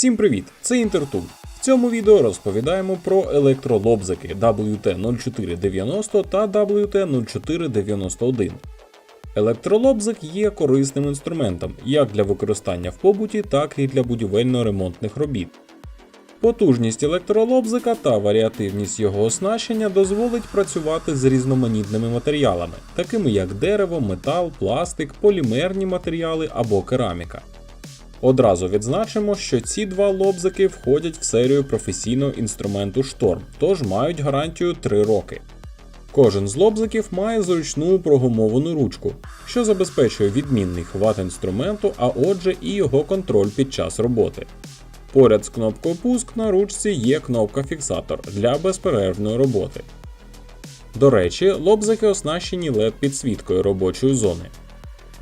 Всім привіт! Це Інтертул. В цьому відео розповідаємо про електролобзики WT0490 та WT0491. Електролобзик є корисним інструментом як для використання в побуті, так і для будівельно-ремонтних робіт. Потужність електролобзика та варіативність його оснащення дозволить працювати з різноманітними матеріалами, такими як дерево, метал, пластик, полімерні матеріали або кераміка. Одразу відзначимо, що ці два лобзики входять в серію професійного інструменту Шторм, тож мають гарантію 3 роки. Кожен з лобзиків має зручну прогумовану ручку, що забезпечує відмінний хват інструменту, а отже і його контроль під час роботи. Поряд з кнопкою пуск на ручці є кнопка фіксатор для безперервної роботи. До речі, лобзики оснащені LED підсвіткою робочої зони.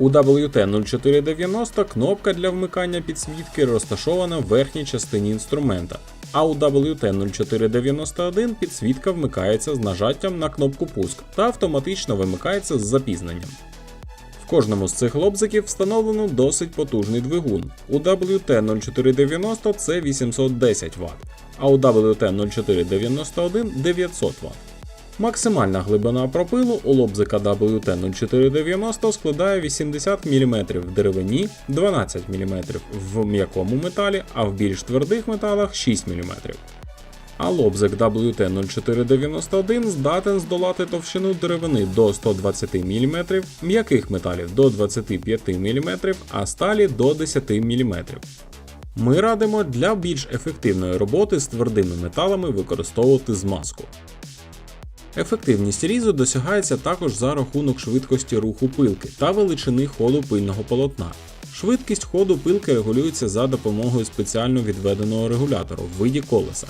У WT0490 кнопка для вмикання підсвітки розташована в верхній частині інструмента, а у WT0491 підсвітка вмикається з нажаттям на кнопку пуск та автоматично вимикається з запізненням. В кожному з цих лобзиків встановлено досить потужний двигун. У WT0490 це 810 Вт, а у WT0491 900 Вт. Максимальна глибина пропилу у лобзика WT0490 складає 80 мм в деревині, 12 мм в м'якому металі, а в більш твердих металах 6 мм. А лобзик WT0491 здатен здолати товщину деревини до 120 мм, м'яких металів до 25 мм, а сталі до 10 мм. Ми радимо для більш ефективної роботи з твердими металами використовувати змазку. Ефективність різу досягається також за рахунок швидкості руху пилки та величини ходу пильного полотна. Швидкість ходу пилки регулюється за допомогою спеціально відведеного регулятору в виді колеса.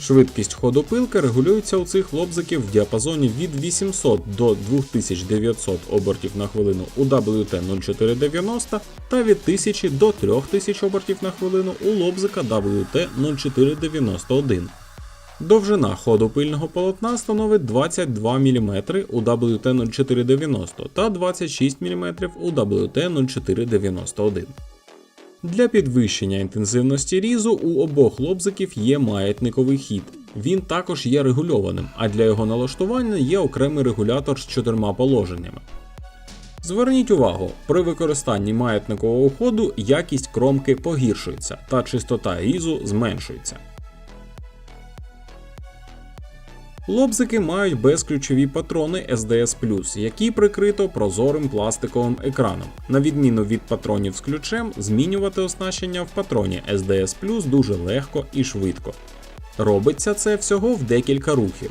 Швидкість ходу пилки регулюється у цих лобзиків в діапазоні від 800 до 2900 обертів на хвилину у WT0490 та від 1000 до 3000 обертів на хвилину у лобзика WT0491. Довжина ходу пильного полотна становить 22 мм у WT0490 та 26 мм у WT0491. Для підвищення інтенсивності різу у обох лобзиків є маятниковий хід. Він також є регульованим, а для його налаштування є окремий регулятор з чотирма положеннями. Зверніть увагу, при використанні маятникового ходу якість кромки погіршується та чистота різу зменшується. Лобзики мають безключові патрони SDS, які прикрито прозорим пластиковим екраном. На відміну від патронів з ключем, змінювати оснащення в патроні SDS дуже легко і швидко. Робиться це всього в декілька рухів.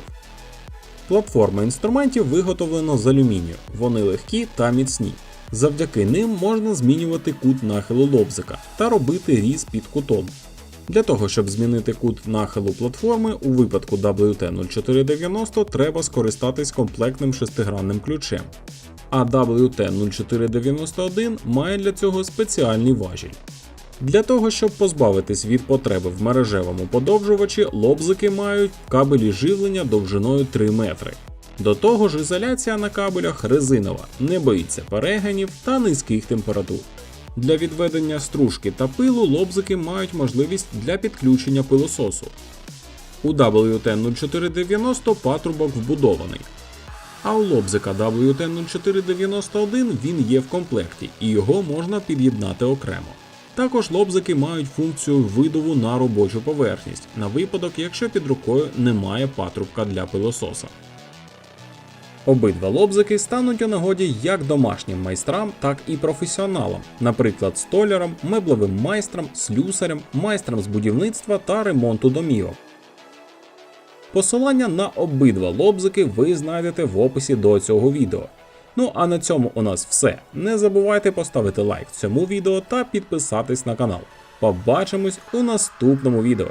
Платформа інструментів виготовлено з алюмінію, вони легкі та міцні. Завдяки ним можна змінювати кут нахилу лобзика та робити різ під кутом. Для того, щоб змінити кут нахилу платформи, у випадку WT0490 треба скористатись комплектним шестигранним ключем. А WT0491 має для цього спеціальний важіль. Для того, щоб позбавитись від потреби в мережевому подовжувачі, лобзики мають кабелі живлення довжиною 3 метри. До того ж, ізоляція на кабелях резинова, не боїться перегинів та низьких температур. Для відведення стружки та пилу лобзики мають можливість для підключення пилососу. У WT0490 патрубок вбудований. А у лобзика WT0491 він є в комплекті і його можна під'єднати окремо. Також лобзики мають функцію видову на робочу поверхність на випадок, якщо під рукою немає патрубка для пилососа. Обидва лобзики стануть у нагоді як домашнім майстрам, так і професіоналам, наприклад, столярам, меблевим майстрам, слюсарям, майстрам з будівництва та ремонту домівок. Посилання на обидва лобзики ви знайдете в описі до цього відео. Ну а на цьому у нас все. Не забувайте поставити лайк цьому відео та підписатись на канал. Побачимось у наступному відео.